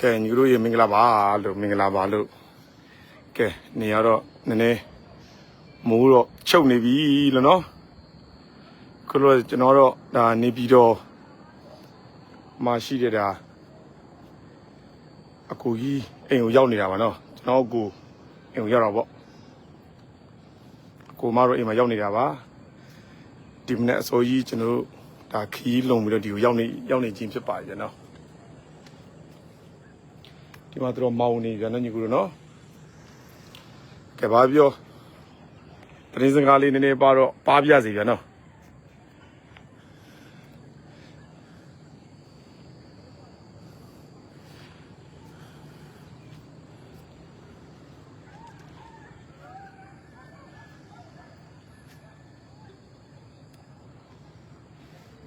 ကဲညီတို့ရေမင်္ဂလာပါလို့မင်္ဂလာပါလို့ကဲနေရတော့နည်းနည်းမိုးတော့ချုပ်နေပြီလို့နော်ခုလိုကျွန်တော်တော့ဒါနေပြီးတော့မှရှိတဲ့ဒါအကူကြီးအိမ်ကိုရောက်နေတာပါနော်ကျွန်တော်အကူအိမ်ကိုရောက်တော့ပေါ့အကူမတော့အိမ်မှာရောက်နေတာပါဒီမနေ့အစိုးကြီးကျွန်တော်တို့ဒါခီးလုံပြီးတော့ဒီကိုရောက်နေရောက်နေခြင်းဖြစ်ပါတယ်နော် ဒီမှာတော့မောင်းနေပြန်တော့ညီကူတို့နော်ကဲပါပြောတရင်စကားလေးနည်းနည်းပါတော့ပါပြစီပြန်နော်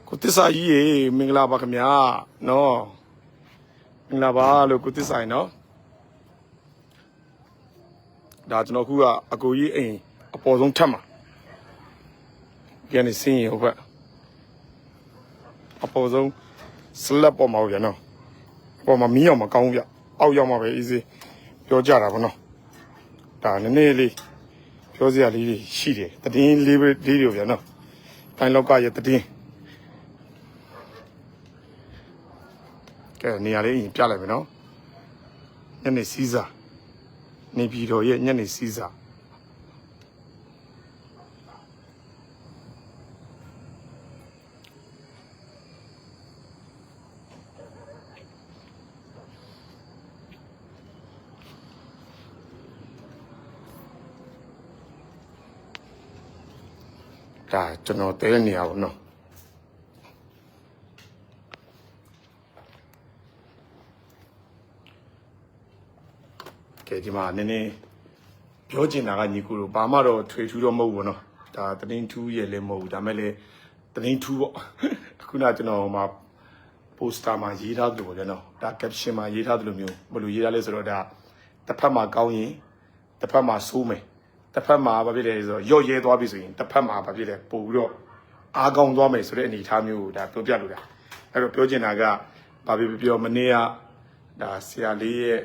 ကိုတစ္ဆာကြီးရေမင်္ဂလာပါခင်ဗျာနော် မင်္ဂလာပါလို့ကိုသစ္စာရင်နော်ဒါကျွန်တော်ခုကအကိုကြီးအိမ်အပေါ်ဆုံးထပ်မှာပြန်နေစင်းရင်ဟုတ်ကဲ့အပေါ်ဆုံးစလက်ပေါ်မှာပြန်နော်အပေါ်မှာမီးအောင်မကောင်းဘူးဗျအောက်ရောက်မှာပဲ easy ပြောကြတာဗောနော်ဒါနည်းနည်းလေးပြောစရာလေးတွေရှိတယ်တည်င်းလေးပဲလေးတွေဗျနော်တိုင်းလောက်ကရဲ့တည်င်း ကဲနေရာလေးရင်ပြလိုက်မယ်နော်ညနေစီးစာနေပြည်တော်ရဲ့ညနေစီးစာဒါကျွန်တော်တဲနေရပါတော့နော် ကဲဒီမှာနည်းနည်းပြောချင်တာကညီကိုတို့ဘာမှတော့ထွေထူးတော့မဟုတ်ဘူးနော်ဒါတင်းထူးရလည်းမဟုတ်ဘူးဒါမဲ့လည်းတင်းထူးပေါ့ခုနကျွန်တော်မှာပိုစတာမှာရေးထားသလိုပေါ့ကျွန်တော်ဒါ caption မှာရေးထားသလိုမျိုးဘယ်လိုရေးထားလဲဆိုတော့ဒါတစ်ဖက်မှာကောင်းရင်တစ်ဖက်မှာဆိုးမယ်တစ်ဖက်မှာဘာဖြစ်လဲဆိုတော့ရော့ရဲသွားပြီဆိုရင်တစ်ဖက်မှာဘာဖြစ်လဲပို့ပြီးတော့အားကောင်းသွားမယ်ဆိုတဲ့အနေအထားမျိုးကိုဒါပြောပြလို့တာအဲ့တော့ပြောချင်တာကဘာဖြစ်ပြောမနေ့ကဒါဆရာလေးရဲ့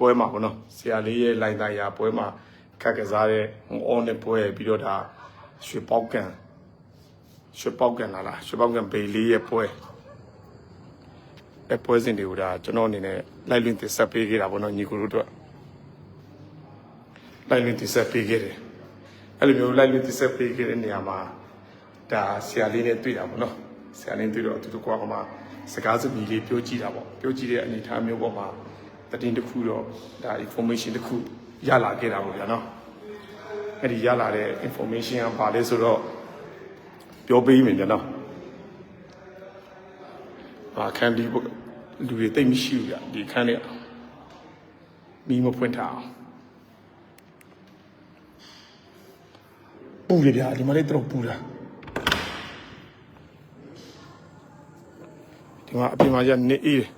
ပွဲမှာပေါ့နော်ဆရာလေးရဲ့လိုင်သားရာပွဲမှာခက်ကစားတဲ့အော်နဲ့ပွဲပြီးတော့ဒါရွှေပေါက်ကန်ရွှေပေါက်ကန်လာလားရွှေပေါက်ကန်ဘေလေးရဲ့ပွဲအဲပွဲစဉ်တွေကိုဒါကျွန်တော်အနေနဲ့လိုက်လွင်တင်ဆက်ပေးခဲ့တာပေါ့နော်ညီကိုတို့အတွက်လိုက်လွင်တင်ဆက်ပေးခဲ့တယ်အဲ့လိုမျိုးလိုက်လွင်တင်ဆက်ပေးခဲ့တဲ့နေရာမှာဒါဆရာလေးနဲ့တွေ့တာပေါ့နော်ဆရာလေးတွေ့တော့အတူတူကွာဟိုမှာစကားစမြည်လေးပြောကြည့်တာပေါ့ပြောကြည့်တဲ့အနေအထားမျိုးပေါ်မှာ တတင်တစ်ခုတော့ဒါ information တစ်ခုရလာခဲ့တာပေါ့ဗျာနော်အဲ့ဒီရလာတဲ့ information ကဘာလဲဆိုတော့ပြောပေးမယ်ဗျာနော်အာခန်းဒီလူတွေတိတ်မရှိဘူးဗျာဒီခန်းလေးမီးမဖွင့်ထားအောင်ပူလေဗျာဒီမှာလေးတော့ပူတာဒီမှာအပြင်မှာရနေအေးတယ်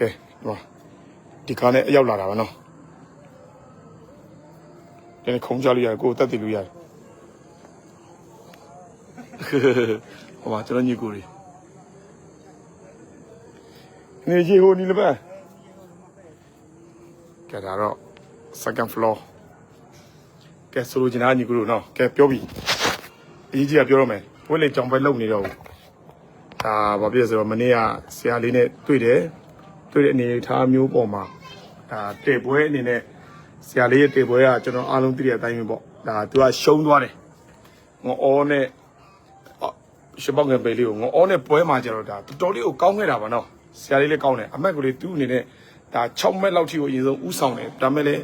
ကဲဒီမှာဒီကားနဲ့အရောက်လာတာပါနော်ဒီနေ့ခုံးကြလို့ရတယ်ကိုယ်တက်တည်လို့ရတယ်ဟိုမှာကျွန်တော်ညီကိုတွေနေကြီးဟိုနီလည်းပဲကဲဒါတော့ second floor ကဲဆိုလိုချင်တာညီကိုတို့နော်ကဲပြောပြီအကြီးကြီးကပြောတော့မယ်ဝက်လေကြောင်ပဲလုံနေတော့ဘူးဒါဘာဖြစ်လဲဆိုတော့မနေ့ကဆရာလေးနဲ့တွေ့တယ် တွေ့တဲ့အနေအထားမျိုးပေါ်မှာဒါတေပွဲအနေနဲ့ဆရာလေးရဲ့တေပွဲကကျွန်တော်အားလုံးသိတဲ့အတိုင်းပဲပေါ့ဒါသူကရှုံးသွားတယ်ငေါနဲ့အော်ရှပောက်ငယ်ပေလေးကိုငေါနဲ့ပွဲမှာကျတော့ဒါတော်တော်လေးကိုကောင်းခဲ့တာပါနော်ဆရာလေးလည်းကောင်းတယ်အမက်ကလေးသူ့အနေနဲ့ဒါ6မက်လောက်ထိကိုအရင်ဆုံးဥဆောင်တယ်ဒါမဲ့လည်း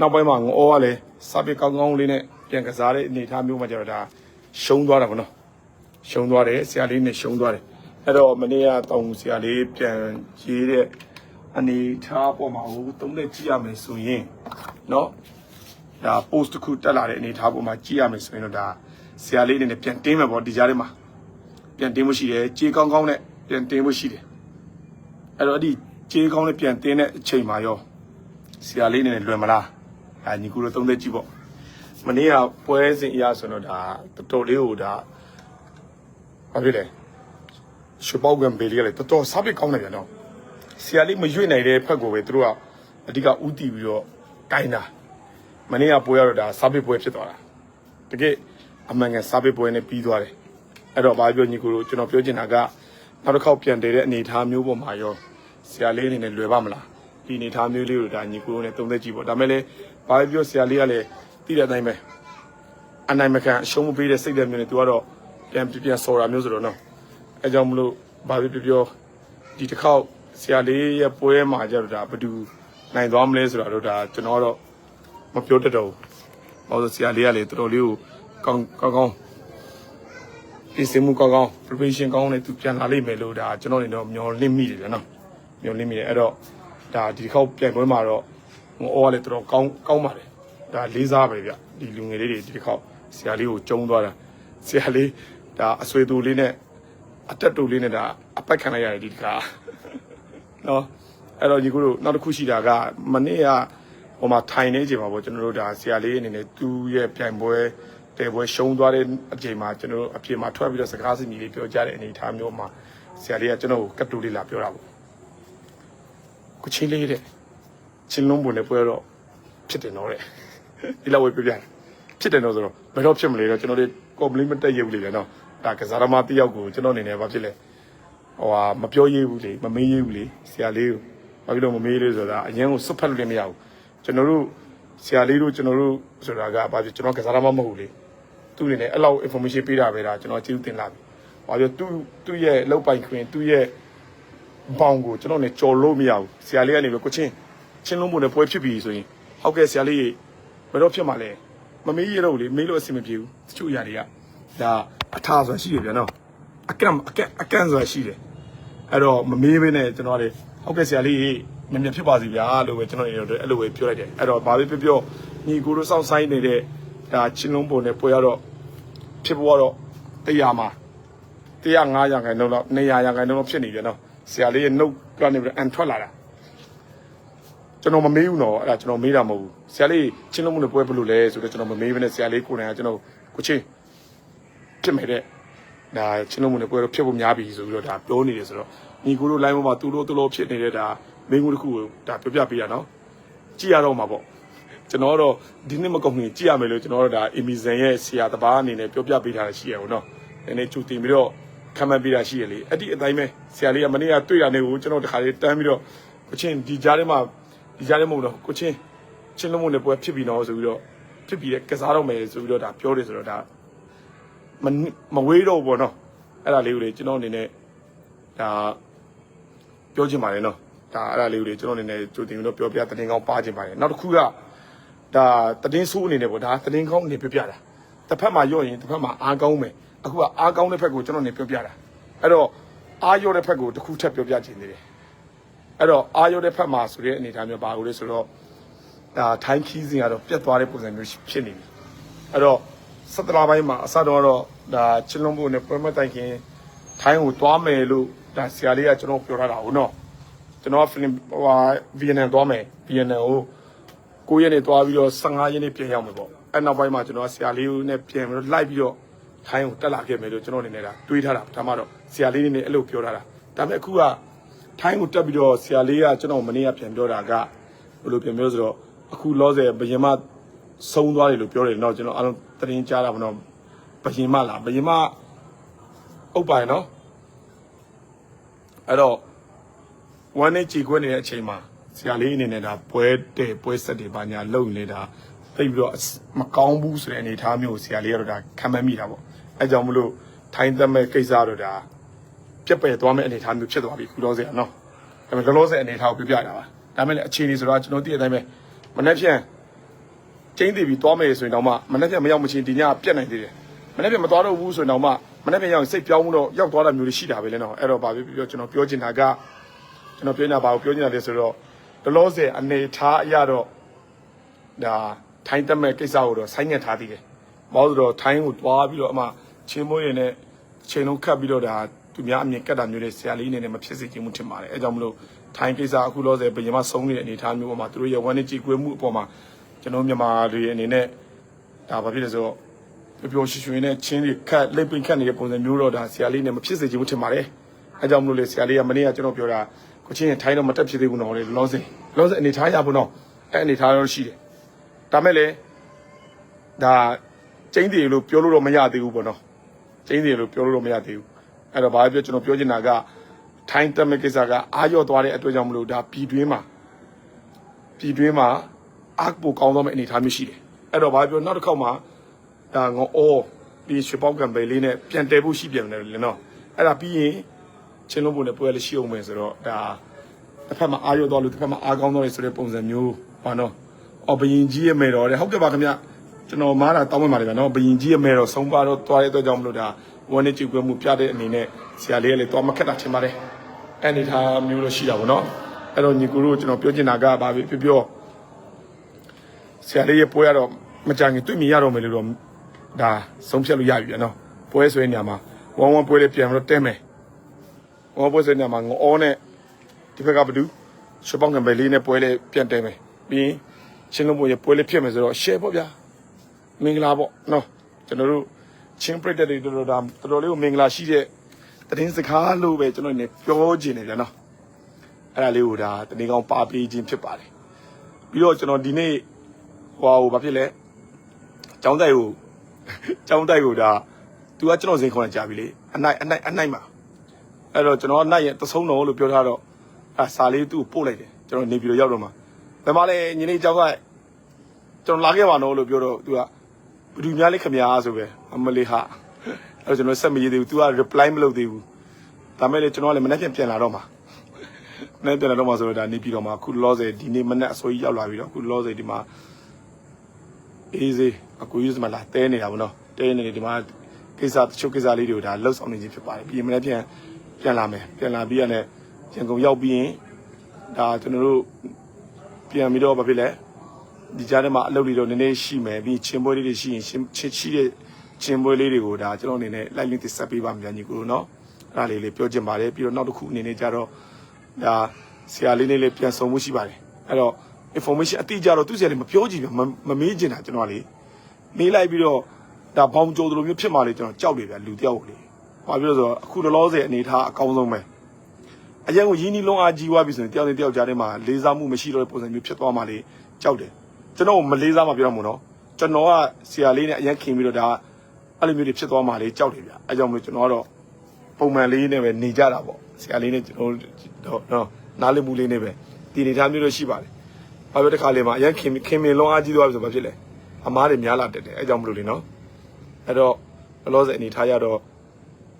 နောက်ပိုင်းမှာငေါကလည်းစာပေကောင်းကောင်းလေးနဲ့ပြန်ကစားတဲ့အနေအထားမျိုးမှာကျတော့ဒါရှုံးသွားတာပေါ့နော်ရှုံးသွားတယ်ဆရာလေးနဲ့ရှုံးသွားတယ် အဲ့တော့မနေ့ကတောင်းဆရာလေးပြန်ရေးတဲ့အနေထားပေါ်မှာဟိုသုံးလက်ကြည့်ရမယ်ဆိုရင်เนาะဒါ post တစ်ခုတက်လာတဲ့အနေထားပေါ်မှာကြည့်ရမယ်ဆိုရင်တော့ဒါဆရာလေးအနေနဲ့ပြန်တင်းမယ်ပေါ့ဒီကြားထဲမှာပြန်တင်းမှုရှိတယ်ကြေးကောင်းကောင်းနဲ့ပြန်တင်းမှုရှိတယ်အဲ့တော့ဒီကြေးကောင်းနဲ့ပြန်တင်းတဲ့အချိန်မှာရောဆရာလေးအနေနဲ့လွယ်မလားဒါညီကူတို့သုံးသက်ကြည့်ပေါ့မနေ့ကပွဲစဉ်အရာဆိုတော့ဒါတော်တော်လေးကိုဒါ ဘာဖြစ်လဲ ရွှေပေါက်ကံဘေးလေးကလည်းတော်တော်စားပစ်ကောင်းတယ်ဗျာနော်ဆရာလေးမရွေ့နိုင်တဲ့ဖက်ကိုပဲသူတို့ကအဓိကဥတီပြီးတော့တိုင်းတာမနေ့ကပွဲရတော့ဒါစားပစ်ပွဲဖြစ်သွားတာတကယ်အမှန်ကန်စားပစ်ပွဲနဲ့ပြီးသွားတယ်အဲ့တော့ဘာပြောညီကိုတို့ကျွန်တော်ပြောချင်တာကနောက်တစ်ခေါက်ပြန်တည်တဲ့အနေအထားမျိုးပေါ်မှာရောဆရာလေးအနေနဲ့လွယ်ပါမလားဒီအနေအထားမျိုးလေးကိုဒါညီကိုတို့နဲ့သုံးသက်ကြည့်ပေါ့ဒါမဲ့လည်းဘာပြောဆရာလေးကလည်းသိတဲ့အတိုင်းပဲအနိုင်မခံအရှုံးမပေးတဲ့စိတ်ဓာတ်မျိုးနဲ့သူကတော့ပြန်ပြန်ဆော်တာမျိုးဆိုတော့နော် အဲကြောင့်မလို့ဘာဖြစ်ဖြစ်ပြောဒီတစ်ခေါက်ဆရာလေးရဲ့ပွဲမှာကြတော့ဒါဘယ်သူနိုင်သွားမလဲဆိုတာတော့ဒါကျွန်တော်ကတော့မပြောတတ်တော့ဘူး။ဘာလို့လဲဆရာလေးကလေတော်တော်လေးကိုကောင်းကောင်းကောင်းပြင်ဆင်မှုကောင်းကောင်း preparation ကောင်းနဲ့သူပြန်လာလိမ့်မယ်လို့ဒါကျွန်တော်နေတော့မျောလင့်မိတယ်ဗျာနော်။မျောလင့်မိတယ်အဲ့တော့ဒါဒီတစ်ခေါက်ပြန်ပွဲမှာတော့ဟိုအော်ကလည်းတော်တော်ကောင်းကောင်းပါတယ်။ဒါလေးစားပဲဗျဒီလူငယ်လေးတွေဒီတစ်ခေါက်ဆရာလေးကိုကျုံသွားတာဆရာလေးဒါအဆွေတူလေးနဲ့ အတက်တူလေးနဲ့ဒါအပိုက်ခံလိုက်ရတယ်ဒီတစ်ခါနော်အဲ့တော့ညီကိုတို့နောက်တစ်ခုရှိတာကမနေ့ကဟိုမှာထိုင်နေကြပါပေါ့ကျွန်တော်တို့ဒါဆရာလေးအနေနဲ့သူ့ရဲ့ပြိုင်ပွဲတဲပွဲရှုံးသွားတဲ့အချိန်မှာကျွန်တော်တို့အပြင်မှာထွက်ပြီးတော့စကားစီကြီးလေးပြောကြတဲ့အနေအထားမျိုးမှာဆရာလေးကကျွန်တော်ကိုကတ်တူလေးလာပြောတာပေါ့ကိုချင်းလေးတဲ့ချင်းလုံးပုံနဲ့ပွဲတော့ဖြစ်တယ်နော်တဲ့ဒီလောက်ဝေးပြပြဖြစ်တယ်နော်ဆိုတော့ဘယ်တော့ဖြစ်မလဲတော့ကျွန်တော်တို့ complaint မတက်ရဘူးလေဗျာနော် ဒါကစားသမားတစ်ယောက်ကိုကျွန်တော်အနေနဲ့ဘာဖြစ်လဲဟိုဟာမပြောရဘူးလေမမေးရဘူးလေဆရာလေးကိုဘာဖြစ်လို့မမေးလဲဆိုတာအရင်ကစွတ်ဖက်လို့လည်းမရဘူးကျွန်တော်တို့ဆရာလေးတို့ကျွန်တော်တို့ဆိုတာကဘာဖြစ်ကျွန်တော်ကစားရမမဟုတ်လေသူ့အနေနဲ့အဲ့လောက် information ပေးတာပဲဒါကျွန်တော်ကျေးဇူးတင်လာပြီဘာဖြစ်သူ့သူ့ရဲ့လောက်ပိုင်ခွင်သူ့ရဲ့ဘောင်ကိုကျွန်တော်လည်းကြော်လို့မရဘူးဆရာလေးကနေပဲကိုချင်းချင်းလုံးပုံနဲ့ပွဲဖြစ်ပြီဆိုရင်ဟုတ်ကဲ့ဆရာလေးဘယ်တော့ဖြစ်မှာလဲမမေးရတော့လေမေးလို့အဆင်မပြေဘူးတချို့အရာတွေကဒါ အထာဆိုတာရှိတယ်ဗျာနော်အကန့်အကန့်အကန့်ဆိုတာရှိတယ်အဲ့တော့မမေးဘဲနဲ့ကျွန်တော်လည်းဟုတ်ကဲ့ဆရာလေးမြင်မြင်ဖြစ်ပါစီဗျာလို့ပဲကျွန်တော်တို့အဲ့လိုပဲပြောလိုက်တယ်အဲ့တော့ဘာပဲပြောပြောညီကိုတို့စောင့်ဆိုင်နေတဲ့ဒါချင်းလုံးပုံနဲ့ပွဲရတော့ဖြစ်ပေါ်တော့တရားမှာ105ရာခိုင်နှုန်းတော့200ရာခိုင်နှုန်းတော့ဖြစ်နေပြန်တော့ဆရာလေးရဲ့နှုတ်ကနေပြီးအန်ထွက်လာတာကျွန်တော်မမေးဘူးနော်အဲ့ဒါကျွန်တော်မေးတာမဟုတ်ဘူးဆရာလေးချင်းလုံးပုံနဲ့ပွဲဘယ်လိုလဲဆိုတော့ကျွန်တော်မမေးဘဲနဲ့ဆရာလေးကိုယ်တိုင်ကကျွန်တော်ကိုချင်း ဖြစ်မယ်တဲ့ဒါချင်းလုံးမနဲ့ပွဲတော့ဖြစ်ဖို့များပြီဆိုပြီးတော့ဒါပြောနေတယ်ဆိုတော့ညီကိုတို့ line ပေါ်မှာသူတို့သူတို့ဖြစ်နေတဲ့ဒါမင်းကူတစ်ခုကိုဒါပြောပြပေးရနော်ကြည့်ရတော့မှာပေါ့ကျွန်တော်တော့ဒီနေ့မကုန်ခင်ကြည့်ရမယ်လို့ကျွန်တော်တို့ဒါအီမီဇန်ရဲ့ဆရာတပားအနေနဲ့ပြောပြပေးထားတာရှိရအောင်နော်နည်းနည်းချူတင်ပြီးတော့ခံမှတ်ပေးတာရှိရလေအဲ့ဒီအတိုင်းပဲဆရာလေးကမနေ့ကတွေ့တာနဲ့ကိုကျွန်တော်တခါလေးတန်းပြီးတော့ကိုချင်းဒီကြားထဲမှာဒီကြားထဲမဟုတ်တော့ကိုချင်းချင်းလုံးမနဲ့ပွဲဖြစ်ပြီးတော့ဆိုပြီးတော့ဖြစ်ပြီးတဲ့ကစားတော့မယ်ဆိုပြီးတော့ဒါပြောတယ်ဆိုတော့ဒါ မနစ်မဝေးတော့ဘူးပေါ့နော်အဲ့ဒါလေးကိုလေကျွန်တော်အနေနဲ့ဒါပြောချင်ပါတယ်နော်ဒါအဲ့ဒါလေးကိုလေကျွန်တော်အနေနဲ့ကြိုတင်ပြီးတော့ပြောပြတဲ့တင်ကောင်းပါချင်ပါတယ်နောက်တစ်ခုကဒါတင်ဆိုးအနေနဲ့ပေါ့ဒါတင်ကောင်းအနေပြောပြတာတစ်ဖက်မှာရော့ရင်တစ်ဖက်မှာအားကောင်းမယ်အခုကအားကောင်းတဲ့ဖက်ကိုကျွန်တော်အနေပြောပြတာအဲ့တော့အားရော့တဲ့ဖက်ကိုတစ်ခုထပ်ပြောပြချင်သေးတယ်အဲ့တော့အားရော့တဲ့ဖက်မှာဆိုတဲ့အနေအထားမျိုးပါလို့လေဆိုတော့ဒါထိုင်းခီးစဉ်ကတော့ပြတ်သွားတဲ့ပုံစံမျိုးဖြစ်နေပြီအဲ့တော့ စက်တလာပိုင်းမှာအစတော့တော့ဒါချင်းလုံးဖို့နဲ့ပွဲမတိုင်ခင်ထိုင်းကိုသွားမယ်လို့ဒါဆရာလေးကကျွန်တော်ပြောထားတာဟုတ်နော်ကျွန်တော်ဖိလစ်ဟိုဟာဗီယက်နမ်သွားမယ်ဗီယက်နမ်ကို9ရက်နေသွားပြီးတော့15ရက်နေပြန်ရောက်မယ်ပေါ့အဲ့နောက်ပိုင်းမှာကျွန်တော်ဆရာလေးကိုနဲ့ပြန်ပြီးတော့လိုက်ပြီးတော့ထိုင်းကိုတက်လာခဲ့မယ်လို့ကျွန်တော်အနေနဲ့ဒါတွေးထားတာဒါမှတော့ဆရာလေးနေအဲ့လိုပြောထားတာဒါပေမဲ့အခုကထိုင်းကိုတက်ပြီးတော့ဆရာလေးကကျွန်တော်မနေ့ကပြန်ပြောတာကဘယ်လိုပြန်ပြောဆိုတော့အခုလောဆယ်ဘယင်မ ဆုံးသွားတယ်လို့ပြောတယ်เนาะကျွန်တော်အားလုံးသတင်းကြားတာမနော်ဘယင်မလားဘယင်မအုပ်ပိုင်နော်အဲ့တော့ဝမ်းနဲ့ကြည်ခွဲနေတဲ့အချိန်မှာဆရာလေးအနေနဲ့ဒါပွဲတဲ့ပွဲဆက်တွေပါညာလုံနေတာသိပြီးတော့မကောင်းဘူးဆိုတဲ့အနေအထားမျိုးကိုဆရာလေးကတော့ဒါခံမမိတာပေါ့အဲကြောင့်မလို့ထိုင်းသက်မဲ့ကိစ္စတော့ဒါပြက်ပယ်သွားမဲ့အနေအထားမျိုးဖြစ်သွားပြီခုတော့ဆရာနော်ဒါပေမဲ့လောလောဆယ်အနေအထားကိုပြပြတာပါဒါပေမဲ့လည်းအခြေအနေဆိုတော့ကျွန်တော်သိတဲ့အတိုင်းပဲမနေ့ဖြန် ကျင်းတည်ပြီးသွားမယ်ဆိုရင်တော့မှမနေ့ကမရောက်မချင်းဒီညပြက်နိုင်သေးတယ်မနေ့ကမသွားတော့ဘူးဆိုရင်တော့မှမနေ့ကရောက်စိတ်ပြောင်းမှုတော့ရောက်သွားတာမျိုးတွေရှိတာပဲလေနော်အဲ့တော့ဗာပြောပြောကျွန်တော်ပြောချင်တာကကျွန်တော်ပြောနေတာဘာကိုပြောချင်တာလဲဆိုတော့ဒလောဆယ်အနေထားအရတော့ဒါထိုင်းတက်မဲ့ကိစ္စကိုတော့ဆိုင်းညက်ထားသေးတယ်မဟုတ်တော့ထိုင်းကိုတွားပြီးတော့အမှချင်းမွေးရည်နဲ့ချိန်လုံးခတ်ပြီးတော့ဒါသူများအမြင်ကတ်တာမျိုးတွေဆရာလေးအနေနဲ့မဖြစ်စေချင်မှုထင်ပါတယ်အဲကြောင့်မလို့ထိုင်းကိစ္စအခုလောဆယ်ဘယ်မှာဆုံးနေတဲ့အနေထားမျိုးပေါ်မှာသူတို့ရဲ့ဝမ်းနဲ့ကြည်ကွေးမှုအပေါ်မှာ ကျွန်တော်မြန်မာတွေအနေနဲ့ဒါဘာဖြစ်လဲဆိုတော့ပျော်ပျော်ရွှင်ရွှင်နဲ့ချင်းတွေခတ်လိပ်ပင်ခတ်နေတဲ့ပုံစံမျိုးတော့ဒါဆရာလေးနဲ့မဖြစ်စေချင်ဘူးထင်ပါတယ်အဲကြောင့်မလို့လေဆရာလေးကမနေ့ကကျွန်တော်ပြောတာကိုချင်းထိုင်းတော့မတက်ဖြစ်သေးဘူးနော်လေလောစင်လောစင်အနေထားရဘူးနော်အဲအနေထားတော့ရှိတယ်ဒါမဲ့လေဒါကျင်းတယ်လို့ပြောလို့တော့မရသေးဘူးပေါ့နော်ကျင်းတယ်လို့ပြောလို့တော့မရသေးဘူးအဲ့တော့ဘာပြောကျွန်တော်ပြောချင်တာကထိုင်းတက်မဲ့ကိစ္စကအာရော့သွားတဲ့အတွက်ကြောင့်မလို့ဒါပြည်တွင်းမှာပြည်တွင်းမှာ အကပိုကောင်းသောမဲ့အနေထားမျိုးရှိတယ်အဲ့တော့ဘာပြောနောက်တစ်ခေါက်မှာဒါငေါအော်ပြီးရွှေပေါက်ကံပဲလေးနဲ့ပြန်တဲဖို့ရှိပြန်တယ်လေနော်အဲ့ဒါပြီးရင်ချင်းလုံးပုံနဲ့ပွဲလည်းရှိအောင်မယ်ဆိုတော့ဒါတစ်ဖက်မှာအာရော့သွားလို့တစ်ဖက်မှာအာကောင်းသွားတယ်ဆိုတဲ့ပုံစံမျိုးပါနော်အော်ဘယင်ကြီးရဲ့မယ်တော်တဲ့ဟုတ်ကဲ့ပါခင်ဗျကျွန်တော်မားတာတောင်းဝင်ပါတယ်ဗျာနော်ဘယင်ကြီးရဲ့မယ်တော်ဆုံးပါတော့သွားတဲ့အတွက်ကြောင့်မလို့ဒါဝန်နေကြည့်ကွယ်မှုပြတဲ့အနေနဲ့ဆရာလေးကလည်းသွားမခက်တာထင်ပါတယ်အဲ့ဒီထားမျိုးလို့ရှိတာပေါ့နော်အဲ့တော့ညီကူတို့ကျွန်တော်ပြောချင်တာကဘာပဲပြောပြော ဆရာလေးရဲ့ပွဲရတော့မကြခင်တွေ့မြင်ရတော့မယ်လို့တော့ဒါဆုံးဖြတ်လို့ရပြီဗျာနော်ပွဲဆွဲနေမှာဝမ်ဝမ်ပွဲလေးပြန်ပြီးတော့တဲမယ်ဝမ်ဝမ်ပွဲဆွဲနေမှာငအောနဲ့ဒီဘက်ကဘဒူရှပောင်းကံပဲလေးနဲ့ပွဲလေးပြန်တဲမယ်ပြီးရင်ချင်းလုံးပွဲရဲ့ပွဲလေးဖြစ်မယ်ဆိုတော့ share ပေါ့ဗျာမင်္ဂလာပေါ့နော်ကျွန်တော်တို့ချင်းပရိသတ်တွေတော်တော်ဒါတော်တော်လေးကိုမင်္ဂလာရှိတဲ့သတင်းစကားလို့ပဲကျွန်တော်နေပြောချင်နေပြန်နော်အဲ့ဒါလေးကိုဒါတနေ့ကောင်းပါပေးခြင်းဖြစ်ပါတယ်ပြီးတော့ကျွန်တော်ဒီနေ့ ဟိုဟာဘာဖြစ်လဲကျောင်းတိုက်ကိုကျောင်းတိုက်ကိုဒါသူကကျွန်တော်စိန်ခေါ်နေကြပြီလေအနိုင်အနိုင်အနိုင်မှာအဲ့တော့ကျွန်တော်အနိုင်ရဲ့တဆုံးတော်လို့ပြောထားတော့အဲစာလေးသူ့ကိုပို့လိုက်တယ်ကျွန်တော်နေပြီးတော့ရောက်တော့မှာဒါမှလည်းညီလေးကျောင်းကကျွန်တော်လာခဲ့ပါတော့လို့ပြောတော့သူကဘယ်သူများလဲခမညာဆိုပဲအမလေးဟာအဲ့တော့ကျွန်တော်ဆက်မရေးသေးဘူး तू က reply မလုပ်သေးဘူးဒါမဲ့လေကျွန်တော်ကလည်းမနေ့ပြန်ပြန်လာတော့မှာမနေ့ပြန်လာတော့မှာဆိုတော့ဒါနေပြီးတော့မှာအခုလောဆယ်ဒီနေ့မနေ့အစိုးရရောက်လာပြီးတော့အခုလောဆယ်ဒီမှာ အေးစေးအခုယူစမလာတဲနေတာဗောနော်တဲနေတယ်ဒီမှာကိစ္စတချို့ကိစ္စလေးတွေကိုဒါလှုပ်ဆောင်နေခြင်းဖြစ်ပါတယ်ပြီးရင်မနေ့ပြန်ပြန်လာမယ်ပြန်လာပြီးရတဲ့ရန်ကုန်ရောက်ပြီးရင်ဒါကျွန်တော်တို့ပြန်ပြီးတော့ဘာဖြစ်လဲဒီကြားထဲမှာအလုပ်တွေတော့နည်းနည်းရှိမယ်ပြီးချင်းပွဲလေးတွေရှိရင်ချင်းချင်းရှိတဲ့ချင်းပွဲလေးတွေကိုဒါကျွန်တော်အနေနဲ့လိုက်လင်းတစ်ဆက်ပေးပါမြန်ကြီးကိုနော်အဲ့ဒါလေးလေးပြောချင်ပါတယ်ပြီးတော့နောက်တစ်ခုအနေနဲ့ကြတော့ဒါဆရာလေးလေးလေးပြန်ဆောင်မှုရှိပါတယ်အဲ့တော့ information အတိအကျတော့သူဆရာလေးမပြောကြည့်ပြမမမေးချင်တာကျွန်တော်ကလေမေးလိုက်ပြီးတော့ဒါဘောင်ကြိုးလိုမျိုးဖြစ်မှလေကျွန်တော်ကြောက်တယ်ဗျလူတယောက်ကိုလေဘာဖြစ်လို့ဆိုတော့အခုလောလောဆယ်အနေထားအကောင်းဆုံးပဲအရင်ကရင်းနှီးလုံးအားကြီးသွားပြီဆိုရင်တယောက်နဲ့တယောက်ကြားထဲမှာလေးစားမှုမရှိတော့တဲ့ပုံစံမျိုးဖြစ်သွားမှလေကြောက်တယ်ကျွန်တော်မလေးစားမှပြောရမှာနော်ကျွန်တော်ကဆရာလေးနဲ့အရင်ခင်ပြီးတော့ဒါအဲ့လိုမျိုးတွေဖြစ်သွားမှလေကြောက်တယ်ဗျအဲကြောင့်မလို့ကျွန်တော်ကတော့ပုံမှန်လေးနဲ့ပဲနေကြတာပေါ့ဆရာလေးနဲ့ကျွန်တော်တော့နော်နားလည်မှုလေးနဲ့ပဲဒီနေသားမျိုးတော့ရှိပါတယ် ဘာပဲတစ်ခါလေးမှာအရင်ခင်ခင်မင်လုံးအားကြီးသွားပြီဆိုဘာဖြစ်လဲအမားတွေများလာတက်တယ်အဲကြောင့်မလို့လေနော်အဲ့တော့ဘလောဆယ်အနေထားရတော့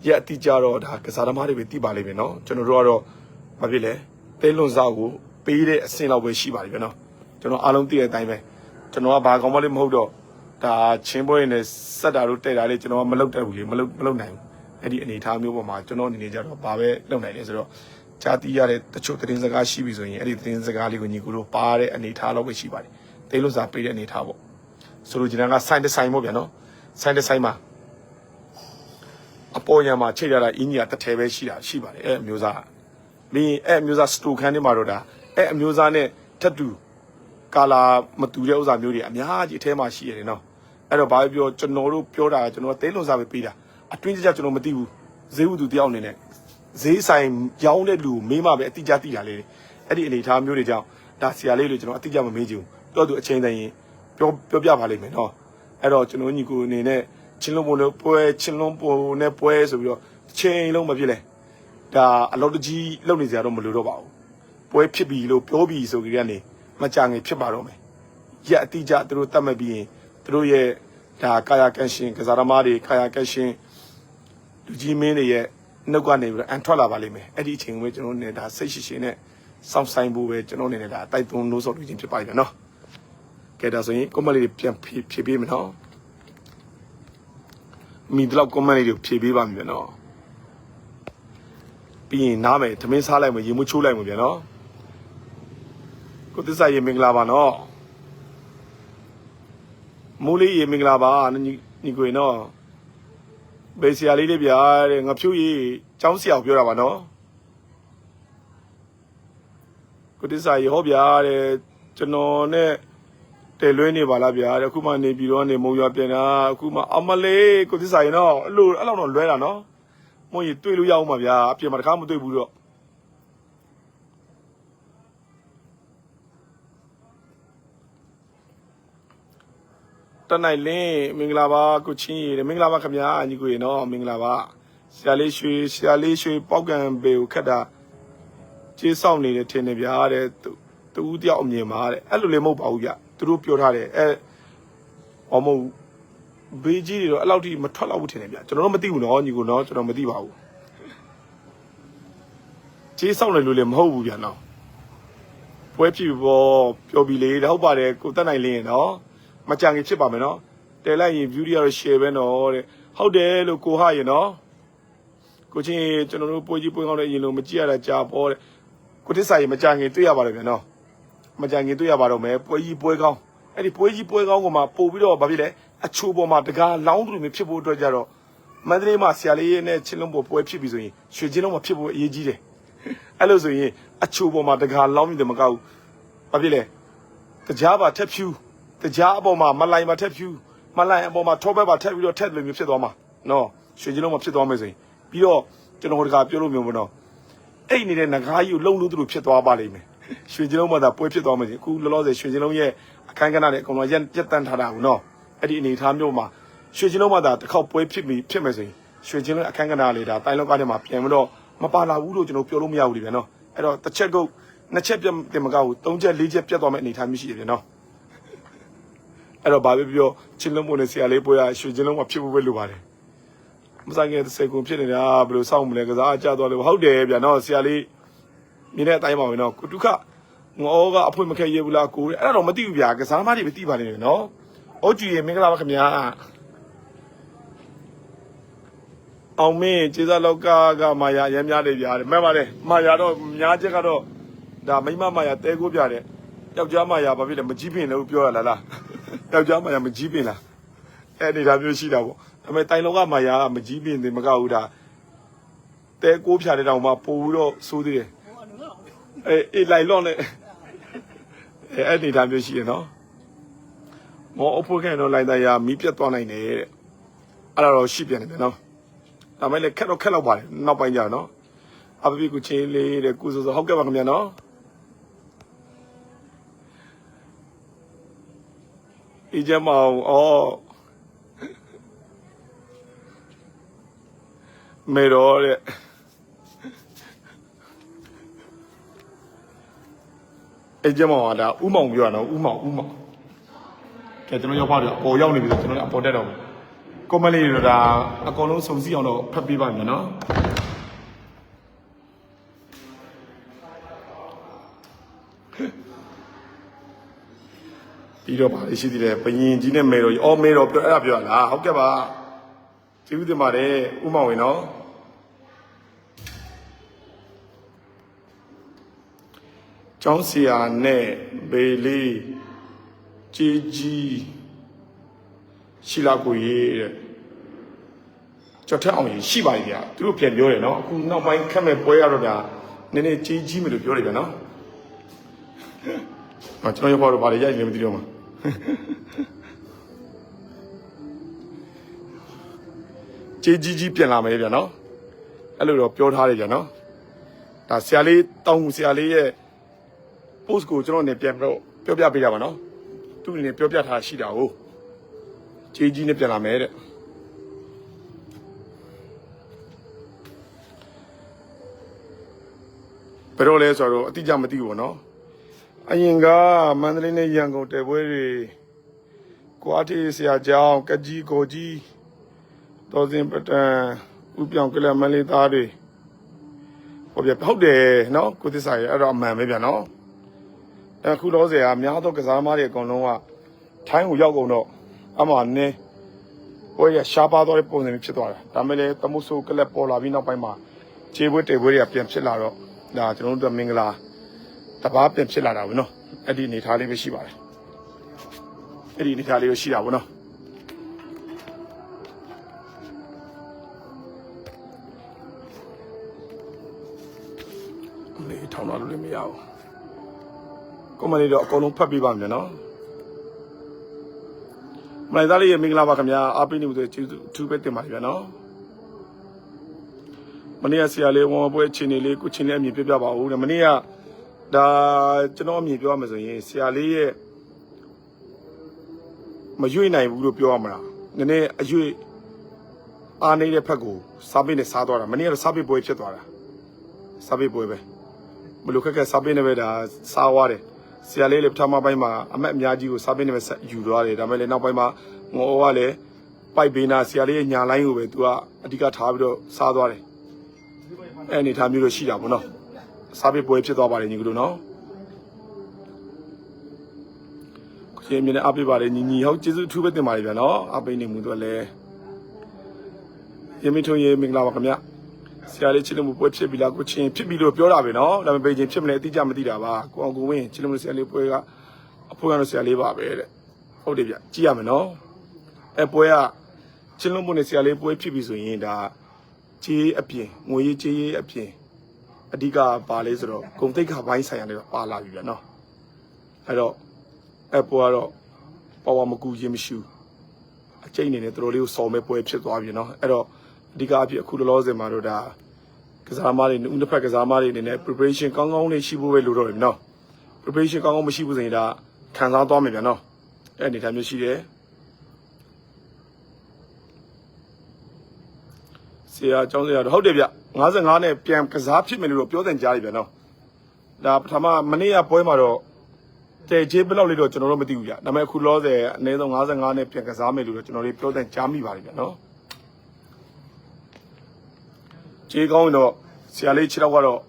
ရက်အတိကြတော့ဒါကစားသမားတွေပဲတည်ပါလိမ့်မယ်နော်ကျွန်တော်တို့ကတော့ဘာဖြစ်လဲတဲလွန်စားကိုပေးတဲ့အဆင့်လောက်ပဲရှိပါလိမ့်မယ်နော်ကျွန်တော်အားလုံးသိတဲ့အတိုင်းပဲကျွန်တော်ကဘာကောင်မလေးမဟုတ်တော့ဒါချင်းပွဲနဲ့စက်တာတို့တဲ့တာလေးကျွန်တော်ကမလုပ်တတ်ဘူးလေမလုပ်မလုပ်နိုင်ဘူးအဲ့ဒီအနေအထားမျိုးပေါ်မှာကျွန်တော်အနေနဲ့ကြတော့ဘာပဲလုပ်နိုင်လဲဆိုတော့ ကြားသိရတဲ့တချို့သတင်းစကားရှိပြီဆိုရင်အဲ့ဒီသတင်းစကားလေးကိုညီကိုတို့ပါတဲ့အနေအထားလောက်ပဲရှိပါတယ်တိတ်လို့စားပေးတဲ့အနေအထားပေါ့ဆိုလိုချင်တာကဆိုင်တစ်ဆိုင်ပေါ့ဗျာနော်ဆိုင်တစ်ဆိုင်မှာအပေါ်ညမှာချိန်ရတာအင်းကြီးကတစ်ထဲပဲရှိတာရှိပါတယ်အဲ့အမျိုးသားမင်းအဲ့အမျိုးသားစတူခန်းထဲမှာတော့ဒါအဲ့အမျိုးသားနဲ့ထပ်တူကာလာမတူတဲ့ဥစ္စာမျိုးတွေအများကြီးအထဲမှာရှိရတယ်နော်အဲ့တော့ဘာပဲပြောကျွန်တော်တို့ပြောတာကျွန်တော်တဲလွန်စားပဲပေးတာအတွင်းကြကြကျွန်တော်မသိဘူးဈေးဥသူတယောက်အနေနဲ့ ဈေးဆိုင်ရောင်းတဲ့လူမေးမှပဲအတိအကျသိတာလေအဲ့ဒီအနေအထားမျိုးတွေကြောင့်ဒါဆရာလေးလို့ကျွန်တော်အတိအကျမမေးချင်ဘူးတော့သူအချိန်တိုင်းရင်ပြောပြောပြပါလိမ့်မယ်နော်အဲ့တော့ကျွန်တော်ညီကိုအနေနဲ့ချင်းလုံးပုံနဲ့ပွဲချင်းလုံးပုံနဲ့ပွဲဆိုပြီးတော့ချိန်လုံးမဖြစ်လဲဒါအလောတကြီးလုံနေကြတော့မလိုတော့ပါဘူးပွဲဖြစ်ပြီလို့ပြောပြီဆိုကြတဲ့ကနေမကြငင်ဖြစ်ပါတော့မယ်ရက်အတိအကျသူတို့တတ်မှတ်ပြီးရင်သူတို့ရဲ့ဒါကာယကံရှင်ကစားသမားတွေကာယကံရှင်လူကြီးမင်းတွေရဲ့ နှုတ်ကနေပြီးတော့အန်ထွက်လာပါလိမ့်မယ်အဲ့ဒီအချိန်ကိုကျွန်တော်တို့နေတာစိတ်ရှိရှိနဲ့စောင့်ဆိုင်ဖို့ပဲကျွန်တော်နေနေတာတိုက်တွန်းလို့ဆိုလို့ချင်းဖြစ်ပါပြီနော်ကဲဒါဆိုရင် comment လေးတွေပြန်ဖြည့်ဖြည့်ပေးမယ်နော်မိတော့ comment လေးတွေဖြည့်ပေးပါမယ်နော်ပြီးရင်နားမယ်သမင်းစားလိုက်မယ်ရေမချိုးလိုက်မယ်ဗျာနော်ကိုသစ္စာရေမင်္ဂလာပါနော်မိုးလေးရေမင်္ဂလာပါညီညီကိုနော် ဘေးဆရာလေးလေးဗျာတဲ့ငါဖြူရေចောင်းဆရာကိုပြောတာပါနော်ကိုသစ္စာရေဟောဗျာတဲ့ကျွန်တော်နဲ့တယ်လွဲနေပါလားဗျာတဲ့အခုမှနေပြီးတော့နေမုံရွာပြန်တာအခုမှအမလေးကိုသစ္စာရေနော်အဲ့လိုအဲ့လောက်တော့လွဲတာနော်မဟုတ်ရင်တွေ့လို့ရအောင်ပါဗျာအပြင်မှာတခါမတွေ့ဘူးတော့ တနိုင်လင်းမင်္ဂလာပါကိုချင်းရေမင်္ဂလာပါခင်ဗျာညီကိုရေနော်မင်္ဂလာပါဆရာလေးရွှေဆရာလေးရွှေပေါက်ကံပေကိုခက်တာကျေးဆောင်နေတယ်ထင်တယ်ဗျာတဲ့သူတူဦးတယောက်အမြင်ပါတဲ့အဲ့လိုလည်းမဟုတ်ပါဘူးဗျသူတို့ပြောထားတယ်အဲဟောမဟုတ်ဘေးကြီးတွေတော့အဲ့လောက်ထိမထွက်တော့ဘူးထင်တယ်ဗျကျွန်တော်တို့မသိဘူးနော်ညီကိုနော်ကျွန်တော်မသိပါဘူးကျေးဆောင်တယ်လို့လည်းမဟုတ်ဘူးဗျနော်ပွဲဖြစ်ပြီပေါ့ပြောပြီးလေဟုတ်ပါတယ်ကိုတက်နိုင်လင်းရေနော် မကြံခင်ဖြစ်ပါမယ်နော်တဲလိုက်ရင် view တွေကတော့ share ပဲနော်တဲ့ဟုတ်တယ်လို့ကိုဟာရင်နော်ကိုချင်းကျွန်တော်တို့ပွဲကြီးပွဲကောင်းတဲ့အရင်လိုမကြည့်ရတာကြာပေါ်တဲ့ကိုတစ္ဆာရင်မကြံခင်တွေ့ရပါတယ်ဗျနော်မကြံခင်တွေ့ရပါတော့မယ်ပွဲကြီးပွဲကောင်းအဲ့ဒီပွဲကြီးပွဲကောင်းကမှပို့ပြီးတော့ဗာဖြစ်လဲအချိုးပေါ်မှာတကားလောင်းသူတွေမျိုးဖြစ်ဖို့အတွက်ကြတော့မန္တလေးမှာဆရာလေးရဲ့နဲ့ချင်းလုံးပေါ်ပွဲဖြစ်ပြီဆိုရင်ရွှေချင်းလုံးမှာဖြစ်ဖို့အရေးကြီးတယ်အဲ့လိုဆိုရင်အချိုးပေါ်မှာတကားလောင်းပြီးတယ်မကောက်ဘူးဗာဖြစ်လဲတရားပါထက်ဖြူ တရားအပေါ်မှာမလိုင်မှာထက်ဖြူမလိုင်အပေါ်မှာထောဘက်ပါထက်ပြီးတော့ထက်လိုမျိုးဖြစ်သွားမှာနော်ရွှေချင်းလုံးမှာဖြစ်သွားမယ်ဆိုရင်ပြီးတော့ကျွန်တော်တို့ကပြောလို့မျိုးမနော်အဲ့နေတဲ့ငကားကြီးကိုလုံလို့သူတို့ဖြစ်သွားပါလိမ့်မယ်ရွှေချင်းလုံးမှာဒါပွဲဖြစ်သွားမယ်ဆိုရင်အခုလောလောဆယ်ရွှေချင်းလုံးရဲ့အခန်းကဏ္ဍနဲ့အကုန်လုံးရက်ရက်တန်းထားတာဘူးနော်အဲ့ဒီအနေအထားမျိုးမှာရွှေချင်းလုံးမှာဒါတစ်ခေါက်ပွဲဖြစ်ပြီဖြစ်မယ်ဆိုရင်ရွှေချင်းလုံးအခန်းကဏ္ဍလေးဒါတိုင်းလောကထဲမှာပြန်ပြီးတော့မပါလာဘူးလို့ကျွန်တော်ပြောလို့မရဘူးလေဗျာနော်အဲ့တော့တစ်ချက်ကုတ်နှစ်ချက်ပြတ်တင်မကောက်ဘူးသုံးချက်လေးချက်ပြတ်သွားမယ့်အနေအထားမျိုးရှိတယ်ဗျာနော် အဲ့တော့ဘာပဲပြောချင်းလုံးမနဲ့ဆရာလေးပွဲရရွှေချင်းလုံးမှာဖြစ်ဖို့ပဲလိုပါတယ်မဆိုင်ငယ်စေကုံဖြစ်နေတာဘယ်လိုစောင့်မလဲကစားအကြသွားလို့ဟုတ်တယ်ဗျာနော်ဆရာလေးမြင်တဲ့အတိုင်းပါပဲနော်ကိုဒုက္ခငေါကအဖွင့်မခဲရဘူးလားကိုအဲ့ဒါတော့မသိဘူးဗျာကစားမတွေပဲသိပါလိမ့်မယ်နော်အော်ကြည်ရေမင်္ဂလာပါခင်ဗျာအောင်မင်းကျေးဇူးလောက်ကကမာယာရမ်းများတယ်ဗျာမှန်ပါတယ်မာယာတော့များချက်ကတော့ဒါမိမမာယာတဲကိုပြတဲ့ယောက်ျားမာယာဘာဖြစ်လဲမကြီးပင်လို့ပြောရလားလား ယောက်ျားမာယာမကြီးပင်လားအဲ့ဒီဒါမျိုးရှိတာပေါ့ဒါပေမဲ့တိုင်လောကမာယာကမကြီးပင်တယ်မကဘူးဒါတဲကိုဖြာတဲ့တောင်မှပို့ပြီးတော့စိုးသေးတယ်အေးအေးလိုက်လော့နဲ့အဲ့အဲ့ဒီဒါမျိုးရှိရနော်မောအဖို့ခဲတော့လိုက်သားရမီးပြတ်သွားနိုင်တယ်တဲ့အဲ့ဒါတော့ရှိပြန်တယ်နော်ဒါမဲ့လည်းခက်တော့ခက်တော့ပါတယ်နောက်ပိုင်းကျနော်အပပိကိုချင်းလေးတဲ့ကုစုစုဟုတ်ကဲ့ပါခင်ဗျာနော် အေဂျင့်မအောင်အော်မေတော်တဲ့အေဂျင့်မအောင်ဒါဥမောင်ပြောတာနော်ဥမောင်ဥမောင်ကဲကျွန်တော်ရောက်ပါပြီအပေါ်ရောက်နေပြီဆိုကျွန်တော်လည်းအပေါ်တက်တော့မယ်ကွန်မလေးတွေဒါအကုန်လုံးစုံစည်းအောင်တော့ဖတ်ပေးပါမယ်နော် ပြီးတော့ပါရှိသေးတယ်ဘယင်ကြီးနဲ့မေတော်ကြီးအော်မေတော်ပြောအဲ့ဒါပြောရလားဟုတ်ကဲ့ပါကျေးဇူးတင်ပါတယ်ဥမောင်ဝင်နော်ကျောင်းဆရာနဲ့ဘေလီကြီးကြီးရှိလာကိုရေးတဲ့ကျော်ထက်အောင်ကြီးရှိပါရဲ့ဗျာသူတို့ပြန်ပြောတယ်နော်အခုနောက်ပိုင်းခက်မဲ့ပွဲရတော့ဒါနည်းနည်းကြီးကြီးမယ်လို့ပြောတယ်ဗျာနော်အာကျွန်တော်ရောက်တော့ဗာလေရိုက်နေမသိတော့မှာ ကြီးကြီးကြီးပြန်လာမယ်ဗျာနော်အဲ့လိုတော့ပြောထားတယ်ဗျာနော်ဒါဆရာလေးတောင်းဆရာလေးရဲ့ post ကိုကျွန်တော်နေပြန်ပြီးတော့ပြောပြပေးရပါနော်သူအနေနဲ့ပြောပြထားတာရှိတာဟုတ်ကြီးကြီးနဲ့ပြန်လာမယ်တဲ့ဘယ်တော့လဲဆိုတော့အတိအကျမသိဘူးပေါ့နော် အရင်ကမန္တလေးနဲ့ရန်ကုန်တဲပွဲတွေကွာတီဆရာကျောင်းကကြီးကိုကြီးတော်စင်ပတန်ဥပြောင်ကလမလေးသားတွေဟောပြဟုတ်တယ်နော်ကိုသစ္စာရဲ့အဲ့တော့အမှန်ပဲဗျာနော်အခုလောဆယ်ကများသောကစားသမားတွေအကုန်လုံးကထိုင်းကိုရောက်ကုန်တော့အမှနည်းဟိုရရှားပါသွားတဲ့ပုံစံမျိုးဖြစ်သွားတာဒါမဲ့လည်းတမုဆိုကလပ်ပေါ်လာပြီးနောက်ပိုင်းမှာခြေပွဲတေပွဲတွေကပြန်ဖြစ်လာတော့ဒါကျွန်တော်တို့မင်္ဂလာ တပားပြန်ဖြစ်လာတာဘူးနော်အဲ့ဒီအနေထားလေးပဲရှိပါတယ်အဲ့ဒီအနေထားလေးပဲရှိတာဘူးနော်လေထောင်းလာလို့လည်းမရဘူးကွန်မလေးတော့အကုန်လုံးဖတ်ပြပါမယ်နော်မလိုက်သားလေးရေမင်္ဂလာပါခင်ဗျာအားပေးနေမှုဆိုကျေးဇူးအထူးပဲတင်ပါတယ်ဗျာနော်မနေ့ကဆရာလေးဝမ်ဝမ်ပွဲအချိန်လေးကိုချင်းလေးအမြင်ပြပြပါဦးတဲ့မနေ့က ဒါကျွန်တော်အမြင်ပြောရမယ်ဆိုရင်ဆရာလေးရဲ့မရွေ့နိုင်ဘူးလို့ပြောရမလားနည်းနည်းအရွေ့အားနေတဲ့ဖက်ကိုစားပိတ်နဲ့စားသွားတာမနေ့ကတော့စားပိတ်ပွဲဖြစ်သွားတာစားပိတ်ပွဲပဲမလို့ခက်ခက်စားပိတ်နဲ့ပဲဒါစားသွားတယ်ဆရာလေးလည်းပထမပိုင်းမှာအမက်အများကြီးကိုစားပိတ်နဲ့ပဲဆက်ယူသွားတယ်ဒါပေမဲ့လည်းနောက်ပိုင်းမှာငေါကလည်းပိုက်ဘေးနာဆရာလေးရဲ့ညာလိုင်းကိုပဲသူကအဓိကထားပြီးတော့စားသွားတယ်အဲ့အနေထားမျိုးလို့ရှိတာပေါ့နော် စားပိတ်ပွဲဖြစ်သွားပါတယ်ညီကတို့နော်ကိုချင်းမြင်နေအပိပါတယ်ညီညီဟုတ်ကျေးဇူးအထူးပဲတင်ပါတယ်ဗျာနော်အပိနေမှုတော့လဲရမင်းထုံရေမင်္ဂလာပါခင်ဗျဆရာလေးချစ်လို့မှုပွဲဖြစ်ပြီလားကိုချင်းဖြစ်ပြီလို့ပြောတာပဲနော်ဒါပေမဲ့ဘယ်ချင်းဖြစ်မလဲအတိအကျမသိတာပါကိုအောင်ကိုဝင်းချစ်လို့မှုဆရာလေးပွဲကအဖိုးကတော့ဆရာလေးပါပဲတဲ့ဟုတ်တယ်ဗျကြည့်ရမယ်နော်အဲပွဲကချစ်လို့မှုနဲ့ဆရာလေးပွဲဖြစ်ပြီဆိုရင်ဒါကြေးအပြင်ငွေရေးကြေးရေးအပြင် အဓိကပါလဲဆိုတော့ဂုံတိတ်ခါဘိုင်းဆိုင်ရလည်းပါလာပြီဗျာနော်အဲ့တော့အပေါ်ကတော့ပေါ်ဝမကူရင်မရှိဘူးအကျိတ်အနေနဲ့တော်တော်လေးကိုစော်မဲ့ပွဲဖြစ်သွားပြီနော်အဲ့တော့အဓိကအဖြစ်အခုလောလောဆယ်မှာတော့ဒါကစားမတွေဦးတစ်ဖက်ကစားမတွေအနေနဲ့ preparation ကောင်းကောင်းလေးရှိဖို့ပဲလိုတော့တယ်နော် preparation ကောင်းကောင်းမရှိဘူးဆိုရင်ဒါခံစားသွားမယ်ဗျာနော်အဲ့အနေထားမျိုးရှိတယ်ဆရာအကြောင်းဆရာတော့ဟုတ်တယ်ဗျ 55နဲ့ပြန်ကစားဖြစ်မယ်လို့တော့ပြောတဲ့ကြားရပြန်နော်ဒါပထမမနေ့ကပွဲမှာတော့တဲ့ချေးဘယ်လောက်လေးတော့ကျွန်တော်တို့မသိဘူးဗျဒါပေမဲ့အခုလောဆယ်အနည်းဆုံး55နဲ့ပြန်ကစားမယ်လို့တော့ကျွန်တော်တို့ပြောတဲ့ကြားမိပါတယ်ဗျနော်ချေးကောင်းရင်တော့ဆရာလေးခြေတော့ကတော့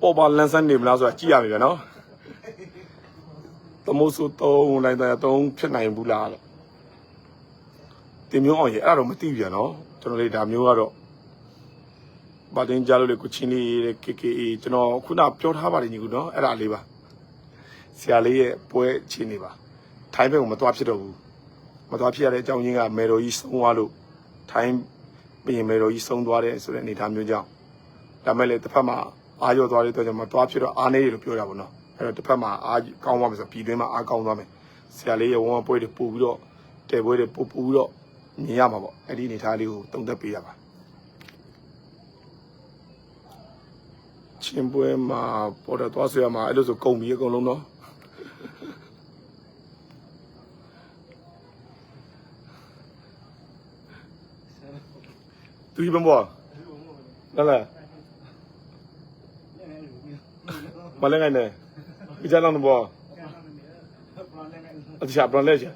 ပေါ်ပါလန်ဆန်းနေမလားဆိုတာကြည့်ရမယ်ဗျနော်သမုတ်ဆို3လိုင်းတိုင်း3ဖြစ်နိုင်ဘူးလားလို့ တင်မျိုးအောင်ရေအဲ့ဒါတော့မသိဘူးပြန်နော်ကျွန်တော်လေးဒါမျိုးကတော့ဘာတင်ကြလို့လေကိုချင်းလေးရဲ့ KKA ကျွန်တော်ခုနပြောထားပါတယ်ညီကူနော်အဲ့ဒါလေးပါဆရာလေးရဲ့ပွဲချင်းနေပါထိုင်းဘက်ကိုမသွားဖြစ်တော့ဘူးမသွားဖြစ်ရတဲ့အကြောင်းရင်းကမေတော်ကြီးဆုံးသွားလို့ထိုင်းပြင်မေတော်ကြီးဆုံးသွားတယ်ဆိုတဲ့အနေအထားမျိုးကြောင့်ဒါမဲ့လေတစ်ဖက်မှာအာရောသွားတဲ့အတွက်ကြောင့်မသွားဖြစ်တော့အားနေရလို့ပြောတာပေါ့နော်အဲ့တော့တစ်ဖက်မှာအားကောင်းသွားမယ်ဆိုပြည်တွင်းမှာအားကောင်းသွားမယ်ဆရာလေးရဲ့ဝမ်းပွဲတွေပို့ပြီးတော့တဲပွဲတွေပို့ပို့ပြီးတော့ မြင်ရမှာပေါ့အဲ့ဒီအနေထားလေးကိုတုံသက်ပေးရပါချင်းပွဲမှာပေါ်တော့သွားဆွေးရမှာအဲ့လိုဆိုကုန်ပြီအကုန်လုံးနော်သူကြီးဘမောလာလာမလည်းငိုင်းနေဒီကြတော့ဘောအတိချာဘရန်လဲချာ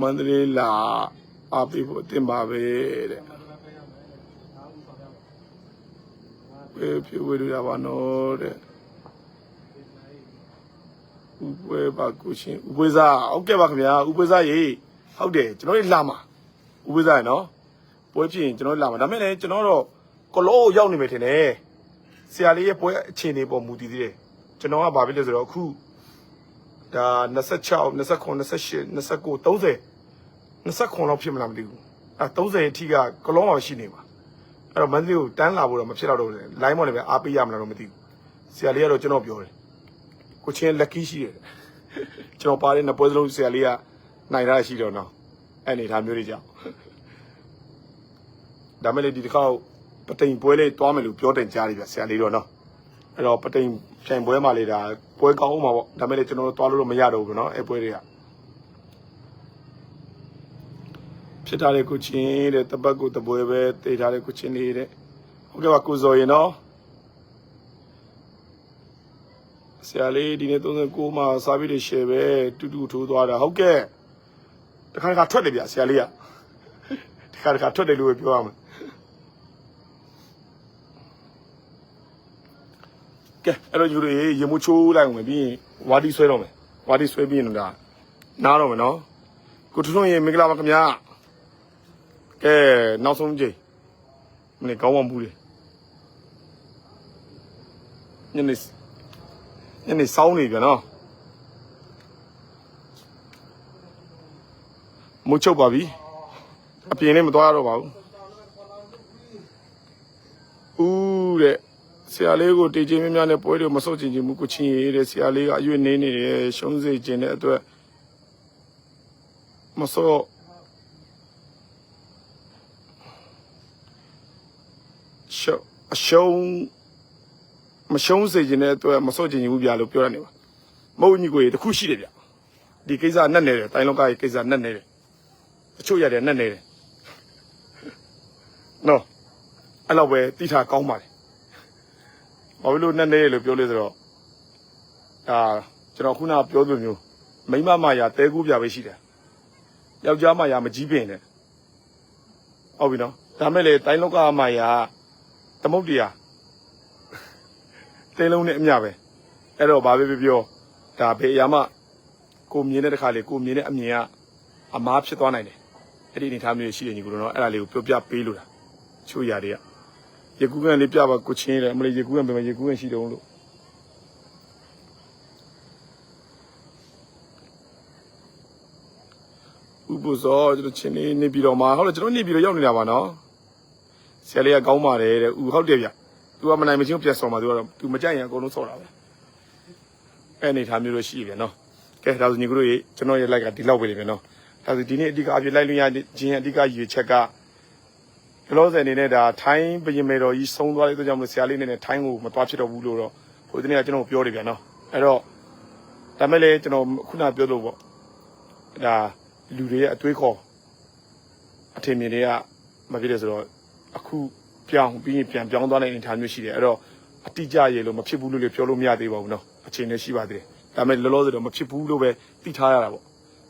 မန္တလေးလာအားပေးဖို့အတင်ပါပဲတဲ့ဝေဖြူဝေလူရပါနော်တဲ့ဥပွဲပါကုရှင်ဥပွဲစားဟုတ်ကဲ့ပါခင်ဗျာဥပွဲစားရေဟုတ်တယ်ကျွန်တော်တို့လာမှာဥပွဲစားရနော်ပွဲဖြစ်ရင်ကျွန်တော်တို့လာမှာဒါမဲ့လည်းကျွန်တော်တို့ကလောရောက်နေမယ်ထင်တယ်ဆရာလေးရဲ့ပွဲအခြေအနေပေါ်မူတည်သေးတယ်ကျွန်တော်ကဘာဖြစ်လဲဆိုတော့အခု ဒါ26 29 28 29 30 29လောက်ဖြစ်မလားမသိဘူးအဲ30အထိကကလုံးအောင်ရှိနေပါအဲ့တော့မန္တလေးကိုတန်းလာဖို့တော့မဖြစ်တော့တော့လိုင်းမော်လည်းပဲအားပေးရမလားတော့မသိဘူးဆရာလေးကတော့ကျွန်တော်ပြောတယ်ကိုချင်း lucky ရှိတယ်ကျွန်တော်ပါတဲ့နှစ်ပွဲစလုံးဆရာလေးကနိုင်တာရှိတော့နော်အဲ့အနေထားမျိုးတွေကြောင့်ဒါမဲ့လေဒီတစ်ခေါက်ပတိန်ပွဲလေးတွားမယ်လို့ပြောတင်ကြားတယ်ဗျဆရာလေးတော့နော်အဲ့တော့ပတိန် ပြိုင်ပွဲမှာလေဒါပွဲကောင်းအောင်ပါပေါ့ဒါမဲ့လည်းကျွန်တော်တို့သွားလို့တော့မရတော့ဘူးเนาะအဲ့ပွဲတွေကဖြစ်ထားတဲ့ကုချင်းတဲ့တပတ်ကိုတပွဲပဲတည်ထားတဲ့ကုချင်းလေးတဲ့ဟုတ်ကဲ့ပါကိုဇော်ရင်เนาะဆရာလေးဒီနေ့39မှာစာပြီးတွေ share ပဲတူတူထိုးသွားတာဟုတ်ကဲ့တခါတခါထွက်တယ်ဗျဆရာလေးကတခါတခါထွက်တယ်လို့ပဲပြောရမှာ ကဲအဲ့တော့ယူတွေရေမိုးချိုးလိုက်အောင်မယ်ပြီးရင်ဝါဒီဆွဲတော့မယ်ဝါဒီဆွဲပြီးရင်တော့ဒါနားတော့မယ်နော်ကိုထွန်းထွန်းရေမင်္ဂလာပါခင်ဗျာကဲနောက်ဆုံးကြိမ်မနေ့ကောင်းမှမူတယ်ညနေညနေစောင်းနေပြန်နော်မုတ်ချုပ်ပါပြီအပြင်လေးမသွားရတော့ပါဘူးဦးတဲ့ ဆရာလေးကိုတေးချင်းများများနဲ့ပွဲတွေမဆုတ်ချင်ချင်ဘူးကိုချင်းရတဲ့ဆရာလေးကအရွေးနေနေတယ်ရှုံးစေခြင်းတဲ့အတွက်မစောရှုံးအရှုံးမရှုံးစေခြင်းတဲ့အတွက်မစော့ခြင်းဘူးဗျာလို့ပြောရနေပါမဟုတ်ညီကိုရေတခုရှိတယ်ဗျဒီကိစ္စနဲ့နေတယ်တိုင်းလောကကြီးကိစ္စနဲ့နေတယ်တချို့ရတယ်နဲ့နေတယ်နော်အဲ့တော့ပဲတိထားကောင်းပါလေ ဘာဖြစ်လို့နဲ့နေလို့ပြောလို့ဆိုတော့ဒါကျွန်တော်ခုနပြောသလိုမျိုးမိမမာယာတဲကူးပြပဲရှိတယ်ယောက်ျားမာယာမကြီးပင်နဲ့ဟုတ်ပြီနော်ဒါမဲ့လေတိုင်းလောကမာယာသမုတ်တရားတဲလုံးနဲ့အမျှပဲအဲ့တော့ဘာပဲပြောပြောဒါဘေးအရာမကိုမြင်တဲ့တစ်ခါလေကိုမြင်တဲ့အမြင်ကအမားဖြစ်သွားနိုင်တယ်အဲ့ဒီအနေထားမျိုးရှိတယ်ညီကိုတို့နော်အဲ့ဒါလေးကိုပြောပြပေးလို့တာချို့ຢာတွေက ရေကူးကန်လေးပြပါကိုချင်းတယ်အမလေးရေကူးကန်ပဲရေကူးကန်ရှိတော့လို့ဥပ္ပဇောကျွန်တော်ချင်းနေနေပြီးတော့မှာဟုတ်တယ်ကျွန်တော်နေပြီးတော့ရောက်နေတာပါနော်ဆရာလေးကကောင်းပါတယ်တဲ့ဥဟုတ်တယ်ဗျသူကမနိုင်မချင်းပြတ်ဆော်မှာသူကတော့သူမကြိုက်ရင်အကုန်လုံးဆော်တာပဲအဲ့အနေထားမျိုးလို့ရှိပြီနော်ကဲဒါဆိုညီကတို့ရေကျွန်တော်ရဲ့ like ကဒီလောက်ပဲလေဗျနော်ဒါဆိုဒီနေ့အဓိကအပြည့်လိုက်လို့ရခြင်းအဓိကရည်ချက်ကက လောဆယ်အနေနဲ့ဒါထိုင်းဘရင်မေတော်ကြီးဆုံးသွားတဲ့အတွက်ကြောင့်မလို့ဆရာလေးအနေနဲ့ထိုင်းကိုမသွားဖြစ်တော့ဘူးလို့တော့ဟိုဒီနေ့ကကျွန်တော်ပြောတယ်ဗျနော်အဲ့တော့ဒါမဲ့လေကျွန်တော်ခုနပြောလို့ပေါ့ဒါလူတွေရဲ့အတွေးခေါ်အထင်မြင်တွေကမဖြစ်တယ်ဆိုတော့အခုပြောင်းပြီးရင်ပြန်ပြောင်းသွားတဲ့အနေအထားမျိုးရှိတယ်အဲ့တော့အတိအကျရေလို့မဖြစ်ဘူးလို့လည်းပြောလို့မရသေးပါဘူးနော်အချိန်လည်းရှိပါသေးတယ်ဒါပေမဲ့လောလောဆယ်တော့မဖြစ်ဘူးလို့ပဲသိထားရတာပေါ့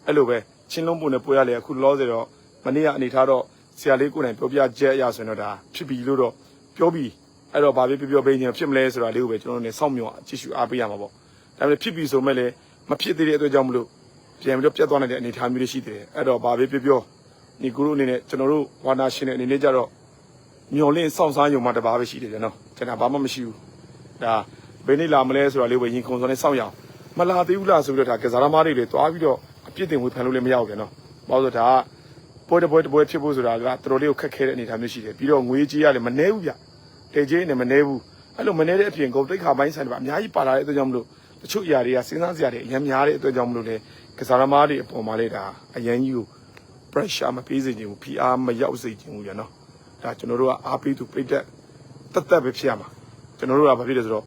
အဲ့လိုပဲချင်းလုံးပုံနဲ့ပွဲရလေအခုလောလောဆယ်တော့မနေ့ကအနေထားတော့ ဆရာလေးကိုယ်တိုင်ပြောပြချက်အရဆိုရင်တော့ဒါဖြစ်ပြီလို့တော့ပြောပြီးအဲ့တော့ဘာပဲပြောပြောပေးနေဖြစ်မလဲဆိုတာလေးကိုပဲကျွန်တော်တို့ ਨੇ စောင့်မျှော်ကြည့်ရှုအားပေးရမှာပေါ့ဒါပေမဲ့ဖြစ်ပြီဆိုမဲ့လည်းမဖြစ်သေးတဲ့အတွက်ကြောင့်မလို့ပြန်ပြီးတော့ပြတ်သွားနိုင်တဲ့အနေအထားမျိုးတွေရှိသေးတယ်အဲ့တော့ဘာပဲပြောပြောဒီကုရုအနေနဲ့ကျွန်တော်တို့ဝါနာရှင်တဲ့အနေနဲ့ကြတော့မျော်လင့်စောင့်စားရုံမှတပါးပဲရှိတယ်ကျွန်တော်ကျွန်တော်ဘာမှမရှိဘူးဒါဘယ်နေ့လာမလဲဆိုတာလေးပဲရင်ခုန်စောနဲ့စောင့်ရအောင်မလာသေးဘူးလားဆိုပြီးတော့ဒါကစားသမားတွေတွေတွားပြီးတော့အပြစ်တင်ဝေဖန်လို့လည်းမရဘူးပြန်နော်ဘာလို့လဲဆိုတော့ဒါက ပွဲတစ်ပွဲတစ်ပွဲဖြစ်ဖို့ဆိုတာကတော်တော်လေးကိုခက်ခဲတဲ့အနေအထားမျိုးရှိတယ်ပြီးတော့ငွေကြေးရလည်းမနှဲဘူးဗျတေကြေးနဲ့မနှဲဘူးအဲ့လိုမနှဲတဲ့အပြင်ကုန်တိတ်ခါပိုင်းဆိုင်တွေပါအများကြီးပါလာတဲ့အတွက်ကြောင့်မလို့တချို့အရာတွေကစဉ်းစားစရာတွေအများများတဲ့အတွက်ကြောင့်မလို့လေကစားသမားတွေအပေါ်မှာလေဒါအရန်ကြီးကို pressure မပေးစေချင်ဘူးဖိအားမရောက်စေချင်ဘူးဗျနော်ဒါကျွန်တော်တို့ကအားပေးသူပြိတက်တက်တက်ပဲဖြစ်ရမှာကျွန်တော်တို့ကဘာဖြစ်လဲဆိုတော့